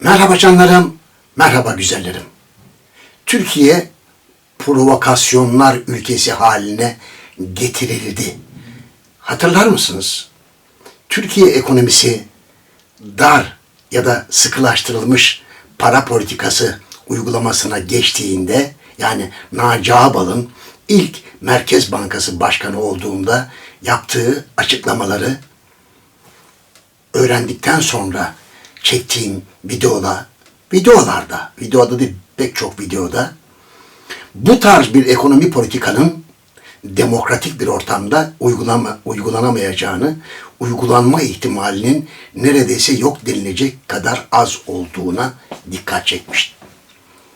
Merhaba canlarım, merhaba güzellerim. Türkiye provokasyonlar ülkesi haline getirildi. Hatırlar mısınız? Türkiye ekonomisi dar ya da sıkılaştırılmış para politikası uygulamasına geçtiğinde yani Naci Ağbal'ın ilk Merkez Bankası Başkanı olduğunda yaptığı açıklamaları öğrendikten sonra çektiğim videoda, videolarda, videoda değil pek çok videoda bu tarz bir ekonomi politikanın demokratik bir ortamda uygulama, uygulanamayacağını, uygulanma ihtimalinin neredeyse yok denilecek kadar az olduğuna dikkat çekmiştim.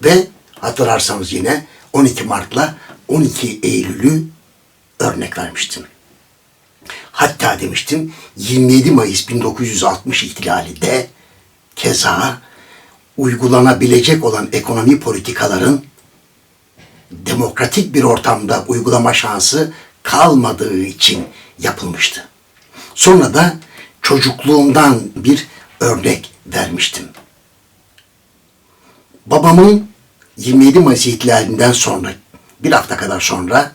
Ve hatırlarsanız yine 12 Mart'la 12 Eylül'ü örnek vermiştim. Hatta demiştim 27 Mayıs 1960 ihtilali de keza uygulanabilecek olan ekonomi politikaların demokratik bir ortamda uygulama şansı kalmadığı için yapılmıştı. Sonra da çocukluğumdan bir örnek vermiştim. Babamın 27 Mayıs ihtilalinden sonra bir hafta kadar sonra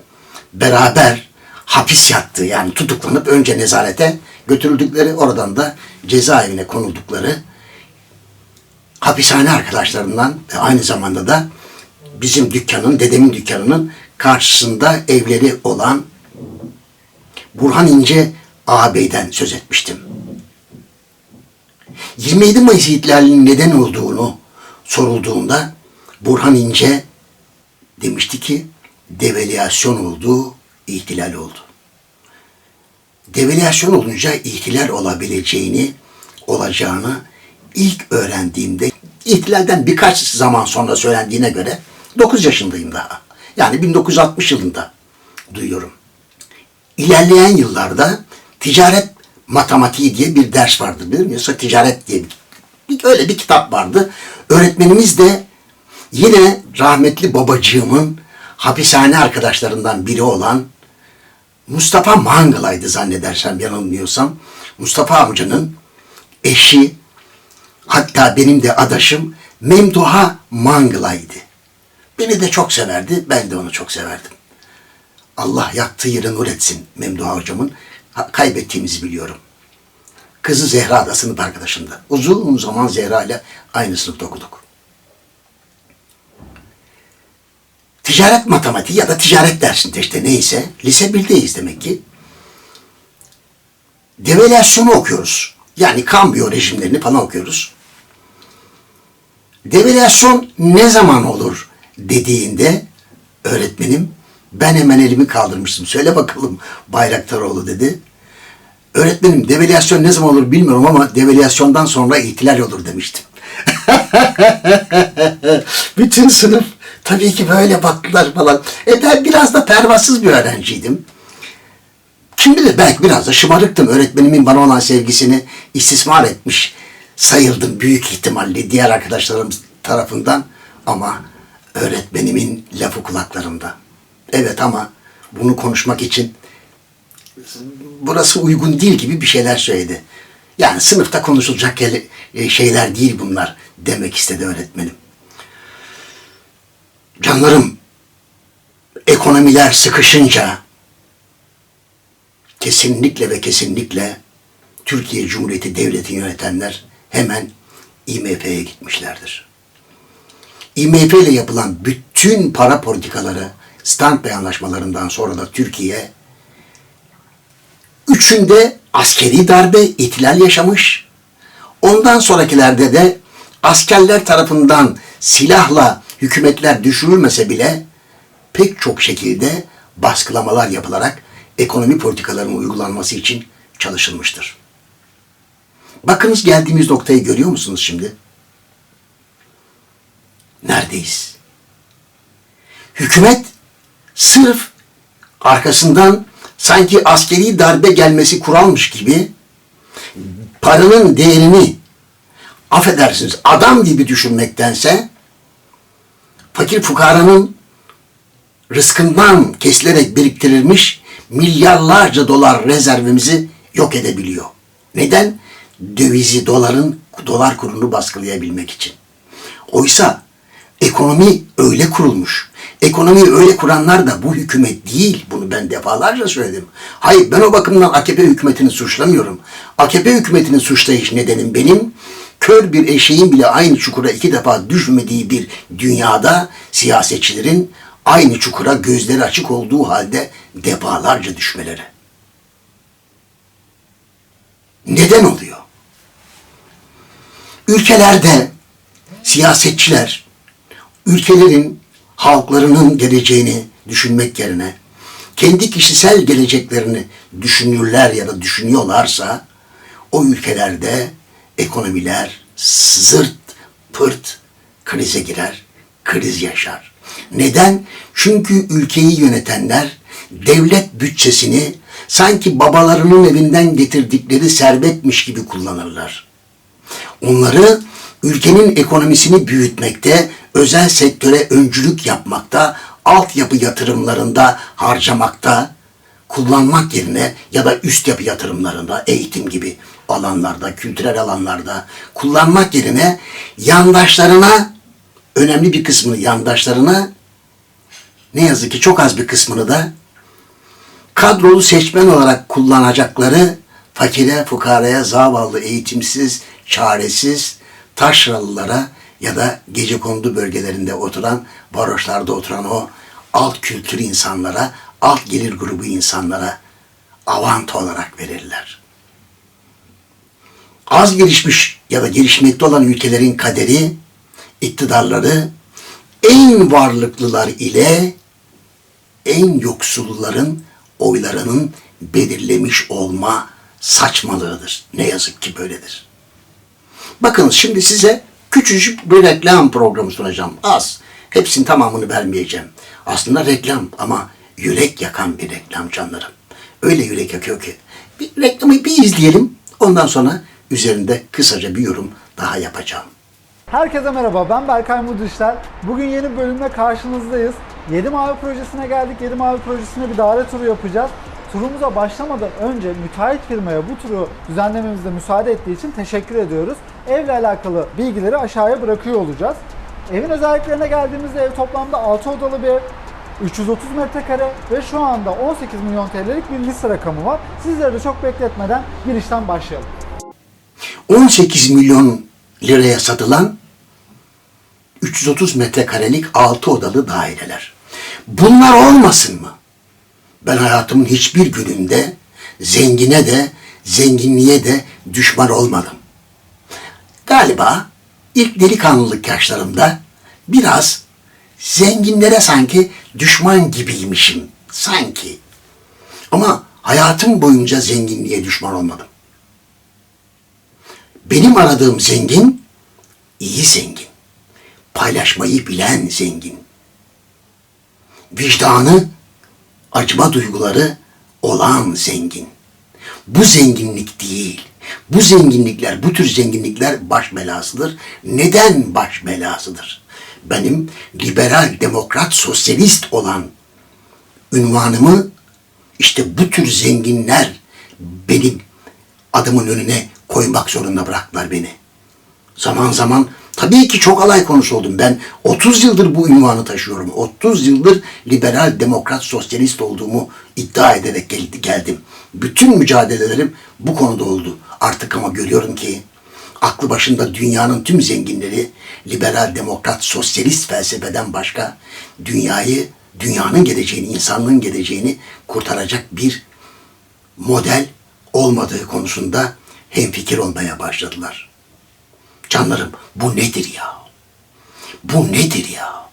beraber hapis yattığı yani tutuklanıp önce nezarete götürüldükleri oradan da cezaevine konuldukları hapishane arkadaşlarından ve aynı zamanda da bizim dükkanın, dedemin dükkanının karşısında evleri olan Burhan İnce ağabeyden söz etmiştim. 27 Mayıs ihtilalinin neden olduğunu sorulduğunda Burhan İnce demişti ki devalüasyon oldu, ihtilal oldu. Devalüasyon olunca ihtilal olabileceğini, olacağını ilk öğrendiğimde ihtilalden birkaç zaman sonra söylendiğine göre 9 yaşındayım daha. Yani 1960 yılında duyuyorum. İlerleyen yıllarda ticaret matematiği diye bir ders vardı bilir misin? Ticaret diye bir öyle bir kitap vardı. Öğretmenimiz de yine rahmetli babacığımın hapishane arkadaşlarından biri olan Mustafa Mangıla'ydı zannedersem yanılmıyorsam. Mustafa amcanın eşi hatta benim de adaşım Memduha Mangıla'ydı. Beni de çok severdi, ben de onu çok severdim. Allah yattığı yeri nur etsin Memduha hocamın. Kaybettiğimizi biliyorum. Kızı Zehra da sınıf arkadaşımdı. Uzun zaman Zehra ile aynı sınıfta okuduk. Ticaret matematiği ya da ticaret dersinde işte neyse lise 1'deyiz demek ki. Devalüasyonu okuyoruz. Yani kambiyo rejimlerini falan okuyoruz. Devalüasyon ne zaman olur dediğinde öğretmenim ben hemen elimi kaldırmıştım. Söyle bakalım Bayraktaroğlu dedi. Öğretmenim devalüasyon ne zaman olur bilmiyorum ama devalüasyondan sonra ihtilal olur demiştim. Bütün sınıf tabii ki böyle baktılar falan. E ben biraz da pervasız bir öğrenciydim. Kim bilir belki biraz da şımarıktım. Öğretmenimin bana olan sevgisini istismar etmiş sayıldım büyük ihtimalle diğer arkadaşlarım tarafından. Ama öğretmenimin lafı kulaklarımda. Evet ama bunu konuşmak için burası uygun değil gibi bir şeyler söyledi. Yani sınıfta konuşulacak e, şeyler değil bunlar demek istedi öğretmenim. Canlarım, ekonomiler sıkışınca kesinlikle ve kesinlikle Türkiye Cumhuriyeti Devleti'ni yönetenler hemen IMF'ye gitmişlerdir. IMF ile yapılan bütün para politikaları stand Bey anlaşmalarından sonra da Türkiye üçünde askeri darbe, ihtilal yaşamış. Ondan sonrakilerde de askerler tarafından silahla hükümetler düşürülmese bile pek çok şekilde baskılamalar yapılarak ekonomi politikalarının uygulanması için çalışılmıştır. Bakınız geldiğimiz noktayı görüyor musunuz şimdi? Neredeyiz? Hükümet sırf arkasından sanki askeri darbe gelmesi kuralmış gibi paranın değerini affedersiniz adam gibi düşünmektense fakir fukaranın rızkından kesilerek biriktirilmiş milyarlarca dolar rezervimizi yok edebiliyor. Neden? Dövizi doların dolar kurunu baskılayabilmek için. Oysa ekonomi öyle kurulmuş. Ekonomiyi öyle kuranlar da bu hükümet değil. Bunu ben defalarca söyledim. Hayır ben o bakımdan AKP hükümetini suçlamıyorum. AKP hükümetini suçlayış nedenim benim kör bir eşeğin bile aynı çukura iki defa düşmediği bir dünyada siyasetçilerin aynı çukura gözleri açık olduğu halde defalarca düşmeleri. Neden oluyor? Ülkelerde siyasetçiler ülkelerin halklarının geleceğini düşünmek yerine kendi kişisel geleceklerini düşünürler ya da düşünüyorlarsa o ülkelerde ekonomiler zırt pırt krize girer, kriz yaşar. Neden? Çünkü ülkeyi yönetenler devlet bütçesini sanki babalarının evinden getirdikleri servetmiş gibi kullanırlar. Onları ülkenin ekonomisini büyütmekte, özel sektöre öncülük yapmakta, altyapı yatırımlarında harcamakta, kullanmak yerine ya da üst yapı yatırımlarında, eğitim gibi alanlarda, kültürel alanlarda kullanmak yerine yandaşlarına, önemli bir kısmını yandaşlarına, ne yazık ki çok az bir kısmını da kadrolu seçmen olarak kullanacakları fakire, fukaraya, zavallı, eğitimsiz, çaresiz, taşralılara ya da gece kondu bölgelerinde oturan, varoşlarda oturan o alt kültür insanlara, alt gelir grubu insanlara avant olarak verirler. Az gelişmiş ya da gelişmekte olan ülkelerin kaderi, iktidarları en varlıklılar ile en yoksulların oylarının belirlemiş olma saçmalığıdır. Ne yazık ki böyledir. Bakın şimdi size küçücük bir reklam programı sunacağım. Az. Hepsinin tamamını vermeyeceğim. Aslında reklam ama yürek yakan bir reklam canlarım. Öyle yürek yakıyor ki. Bir reklamı bir izleyelim. Ondan sonra üzerinde kısaca bir yorum daha yapacağım. Herkese merhaba, ben Berkay Mudrişler. Bugün yeni bölümle karşınızdayız. 7 Mavi Projesi'ne geldik. 7 Mavi Projesi'ne bir daire turu yapacağız. Turumuza başlamadan önce müteahhit firmaya bu turu düzenlememizde müsaade ettiği için teşekkür ediyoruz. Evle alakalı bilgileri aşağıya bırakıyor olacağız. Evin özelliklerine geldiğimizde ev toplamda 6 odalı bir ev. 330 metrekare ve şu anda 18 milyon TL'lik bir liste rakamı var. Sizleri de çok bekletmeden girişten başlayalım. 18 milyon liraya satılan 330 metrekarelik 6 odalı daireler. Bunlar olmasın mı? Ben hayatımın hiçbir gününde zengine de zenginliğe de düşman olmadım. Galiba ilk delikanlılık yaşlarımda biraz zenginlere sanki düşman gibiymişim. Sanki. Ama hayatım boyunca zenginliğe düşman olmadım. Benim aradığım zengin, iyi zengin. Paylaşmayı bilen zengin. Vicdanı, acıma duyguları olan zengin. Bu zenginlik değil. Bu zenginlikler, bu tür zenginlikler baş belasıdır. Neden baş belasıdır? Benim liberal, demokrat, sosyalist olan ünvanımı işte bu tür zenginler benim adımın önüne koymak zorunda bıraktılar beni. Zaman zaman tabii ki çok alay konusu oldum. Ben 30 yıldır bu ünvanı taşıyorum. 30 yıldır liberal, demokrat, sosyalist olduğumu iddia ederek geldi, geldim. Bütün mücadelelerim bu konuda oldu. Artık ama görüyorum ki aklı başında dünyanın tüm zenginleri liberal, demokrat, sosyalist felsefeden başka dünyayı, dünyanın geleceğini, insanlığın geleceğini kurtaracak bir model olmadığı konusunda hemfikir olmaya başladılar. Canlarım bu nedir ya? Bu nedir ya?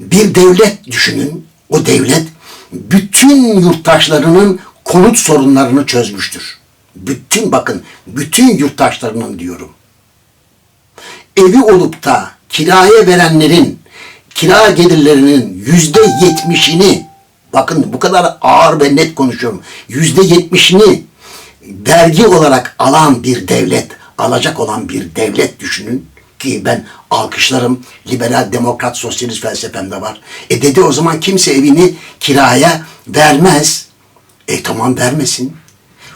Bir devlet düşünün. O devlet bütün yurttaşlarının konut sorunlarını çözmüştür. Bütün bakın bütün yurttaşlarının diyorum. Evi olup da kiraya verenlerin kira gelirlerinin yüzde yetmişini bakın bu kadar ağır ve net konuşuyorum. Yüzde yetmişini vergi olarak alan bir devlet, alacak olan bir devlet düşünün ki ben alkışlarım liberal demokrat sosyalist felsefemde var. E dedi o zaman kimse evini kiraya vermez. E tamam vermesin.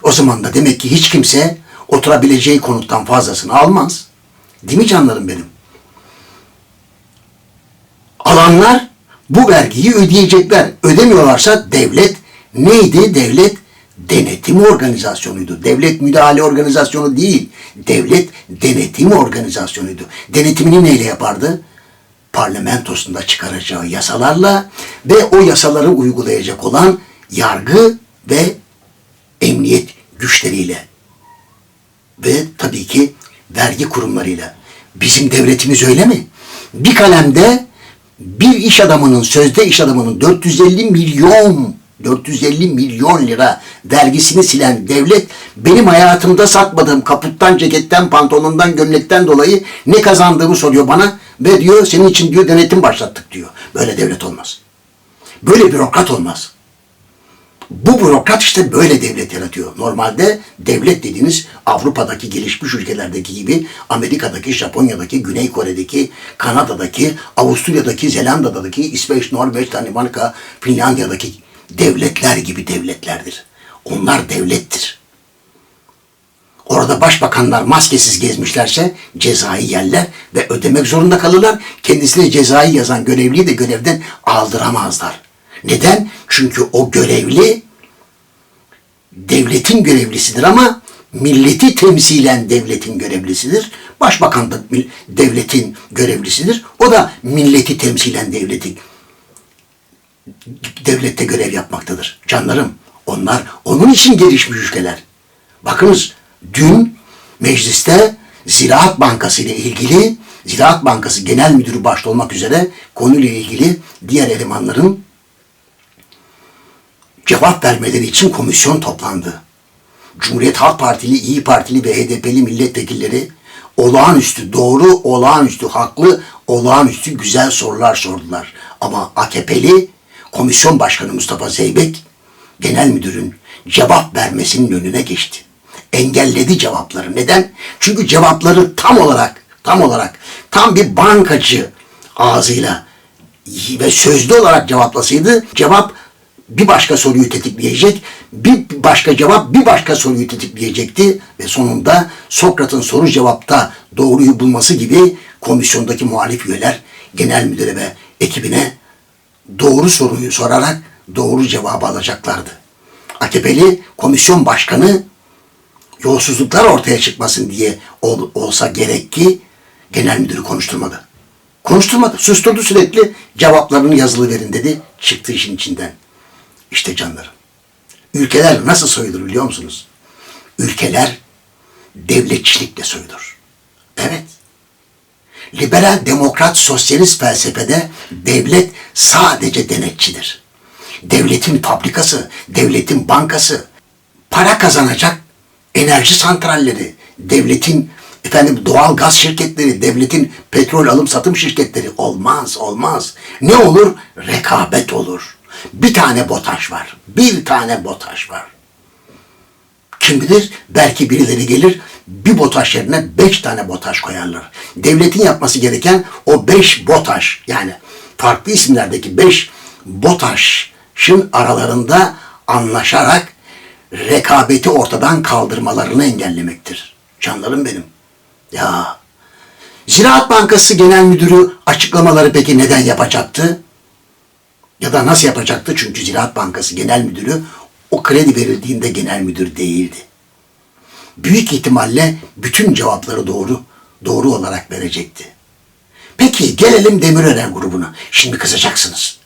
O zaman da demek ki hiç kimse oturabileceği konuttan fazlasını almaz. Değil mi canlarım benim? Alanlar bu vergiyi ödeyecekler. Ödemiyorlarsa devlet neydi? Devlet denetim organizasyonuydu. Devlet müdahale organizasyonu değil. Devlet denetim organizasyonuydu. Denetimini neyle yapardı? Parlamentosunda çıkaracağı yasalarla ve o yasaları uygulayacak olan yargı ve emniyet güçleriyle ve tabii ki vergi kurumlarıyla. Bizim devletimiz öyle mi? Bir kalemde bir iş adamının, sözde iş adamının 450 milyon 450 milyon lira vergisini silen devlet benim hayatımda satmadığım kaputtan, ceketten, pantolonundan, gömlekten dolayı ne kazandığımı soruyor bana ve diyor senin için diyor denetim başlattık diyor. Böyle devlet olmaz. Böyle bürokrat olmaz. Bu bürokrat işte böyle devlet yaratıyor. Normalde devlet dediğiniz Avrupa'daki gelişmiş ülkelerdeki gibi Amerika'daki, Japonya'daki, Güney Kore'deki, Kanada'daki, Avusturya'daki, Zelanda'daki, İsveç, Norveç, Danimarka, Finlandiya'daki devletler gibi devletlerdir. Onlar devlettir. Orada başbakanlar maskesiz gezmişlerse cezayı yerler ve ödemek zorunda kalırlar. Kendisine cezayı yazan görevliyi de görevden aldıramazlar. Neden? Çünkü o görevli devletin görevlisidir ama milleti temsilen devletin görevlisidir. Başbakan da devletin görevlisidir. O da milleti temsilen devletin devlette görev yapmaktadır. Canlarım onlar onun için gelişmiş ülkeler. Bakınız dün mecliste Ziraat Bankası ile ilgili Ziraat Bankası Genel Müdürü başta olmak üzere konuyla ilgili diğer elemanların cevap vermeleri için komisyon toplandı. Cumhuriyet Halk Partili, İyi Partili ve HDP'li milletvekilleri olağanüstü, doğru, olağanüstü, haklı, olağanüstü güzel sorular sordular. Ama AKP'li Komisyon Başkanı Mustafa Zeybek genel müdürün cevap vermesinin önüne geçti. Engelledi cevapları. Neden? Çünkü cevapları tam olarak, tam olarak, tam bir bankacı ağzıyla ve sözlü olarak cevaplasaydı cevap bir başka soruyu tetikleyecek, bir başka cevap bir başka soruyu tetikleyecekti ve sonunda Sokrat'ın soru cevapta doğruyu bulması gibi komisyondaki muhalif üyeler genel müdüre ve ekibine doğru soruyu sorarak doğru cevabı alacaklardı. AKP'li komisyon başkanı yolsuzluklar ortaya çıkmasın diye ol- olsa gerek ki genel müdürü konuşturmadı. Konuşturmadı. Susturdu sürekli cevaplarını yazılı verin dedi. Çıktı işin içinden. İşte canlarım. Ülkeler nasıl soyulur biliyor musunuz? Ülkeler devletçilikle soyulur. Evet. Liberal, demokrat, sosyalist felsefede devlet sadece denetçidir. Devletin fabrikası, devletin bankası, para kazanacak enerji santralleri, devletin efendim doğal gaz şirketleri, devletin petrol alım satım şirketleri olmaz, olmaz. Ne olur? Rekabet olur. Bir tane BOTAŞ var. Bir tane BOTAŞ var. Kim bilir belki birileri gelir bir BOTAŞ yerine beş tane BOTAŞ koyarlar. Devletin yapması gereken o beş BOTAŞ yani farklı isimlerdeki beş BOTAŞ'ın aralarında anlaşarak rekabeti ortadan kaldırmalarını engellemektir. Canlarım benim. Ya Ziraat Bankası Genel Müdürü açıklamaları peki neden yapacaktı? Ya da nasıl yapacaktı? Çünkü Ziraat Bankası Genel Müdürü o kredi verildiğinde genel müdür değildi. Büyük ihtimalle bütün cevapları doğru, doğru olarak verecekti. Peki gelelim Demirören grubuna. Şimdi kızacaksınız.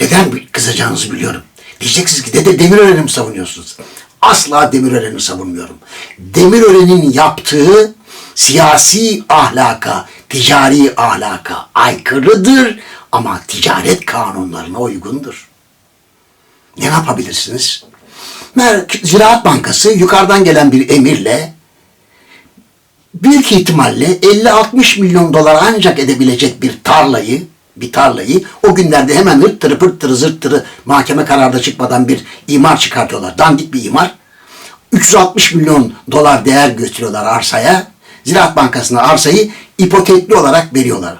Neden kızacağınızı biliyorum. Diyeceksiniz ki dede Demirören'i mi savunuyorsunuz? Asla Demirören'i savunmuyorum. Demirören'in yaptığı siyasi ahlaka, ticari ahlaka aykırıdır ama ticaret kanunlarına uygundur. Ne yapabilirsiniz? Ziraat Bankası yukarıdan gelen bir emirle büyük ihtimalle 50-60 milyon dolar ancak edebilecek bir tarlayı bir tarlayı o günlerde hemen hırttırı pırttırı zırttırı mahkeme kararda çıkmadan bir imar çıkartıyorlar. Dandik bir imar. 360 milyon dolar değer gösteriyorlar arsaya. Ziraat Bankası'na arsayı ipotekli olarak veriyorlar.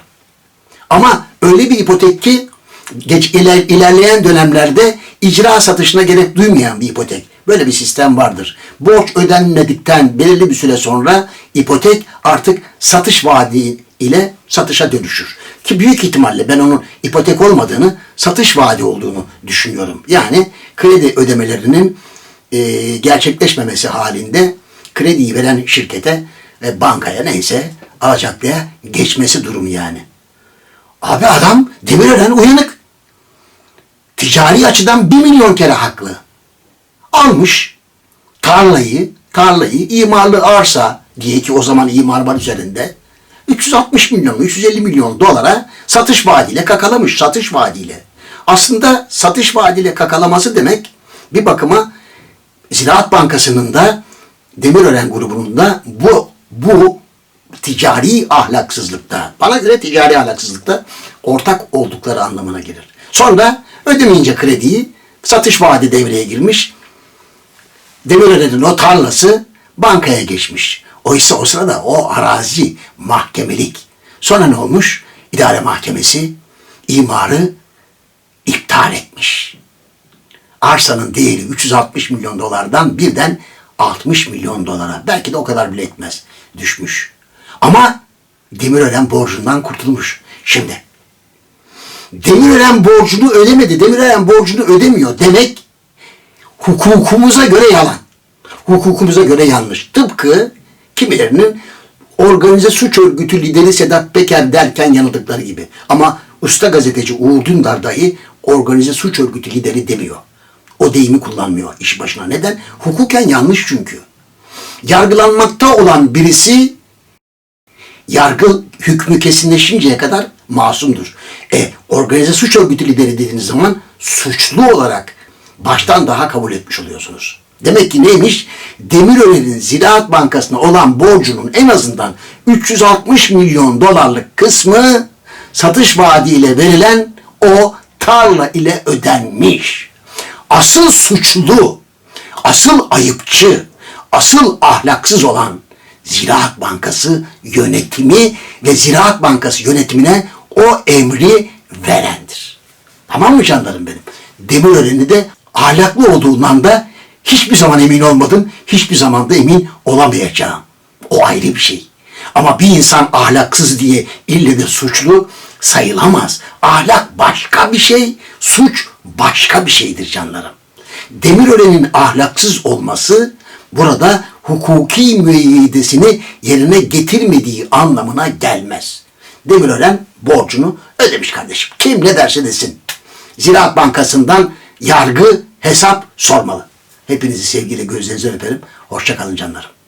Ama öyle bir ipotek ki geç iler- ilerleyen dönemlerde icra satışına gerek duymayan bir ipotek. Böyle bir sistem vardır. Borç ödenmedikten belirli bir süre sonra ipotek artık satış vaadi ile satışa dönüşür. Ki büyük ihtimalle ben onun ipotek olmadığını, satış vaadi olduğunu düşünüyorum. Yani kredi ödemelerinin e, gerçekleşmemesi halinde krediyi veren şirkete ve bankaya neyse alacaklıya geçmesi durumu yani. Abi adam Demirören uyanık. Ticari açıdan bir milyon kere haklı. Almış tarlayı, tarlayı imarlı arsa diye ki o zaman imar var üzerinde 360 milyon, 350 milyon dolara satış vaadiyle kakalamış, satış vaadiyle. Aslında satış vaadiyle kakalaması demek bir bakıma Ziraat Bankası'nın da Demirören grubunun da bu, bu ticari ahlaksızlıkta, bana göre ticari ahlaksızlıkta ortak oldukları anlamına gelir. Sonra ödemeyince krediyi satış vaadi devreye girmiş. Demirören'in o tarlası bankaya geçmiş. Oysa o sırada o arazi mahkemelik. Sonra ne olmuş? İdare mahkemesi imarı iptal etmiş. Arsanın değeri 360 milyon dolardan birden 60 milyon dolara belki de o kadar bile etmez düşmüş. Ama Demirören borcundan kurtulmuş. Şimdi Demirören borcunu ödemedi. Demirören borcunu ödemiyor demek hukukumuza göre yalan. Hukukumuza göre yanlış. Tıpkı kimilerinin organize suç örgütü lideri Sedat Peker derken yanıldıkları gibi. Ama usta gazeteci Uğur Dündar dahi organize suç örgütü lideri demiyor. O deyimi kullanmıyor iş başına. Neden? Hukuken yanlış çünkü. Yargılanmakta olan birisi yargı hükmü kesinleşinceye kadar masumdur. E, organize suç örgütü lideri dediğiniz zaman suçlu olarak baştan daha kabul etmiş oluyorsunuz. Demek ki neymiş? Demirören'in Ziraat Bankası'na olan borcunun en azından 360 milyon dolarlık kısmı satış vaadiyle verilen o tarla ile ödenmiş. Asıl suçlu, asıl ayıpçı, asıl ahlaksız olan Ziraat Bankası yönetimi ve Ziraat Bankası yönetimine o emri verendir. Tamam mı canlarım benim? Demirören'i de ahlaklı olduğundan da hiçbir zaman emin olmadım, hiçbir zaman da emin olamayacağım. O ayrı bir şey. Ama bir insan ahlaksız diye ille de suçlu sayılamaz. Ahlak başka bir şey, suç başka bir şeydir canlarım. Demirören'in ahlaksız olması burada hukuki müeyyidesini yerine getirmediği anlamına gelmez. Demirören borcunu ödemiş kardeşim. Kim ne derse desin. Ziraat Bankası'ndan yargı hesap sormalı. Hepinizi sevgiyle gözlerinizden öperim. Hoşçakalın canlarım.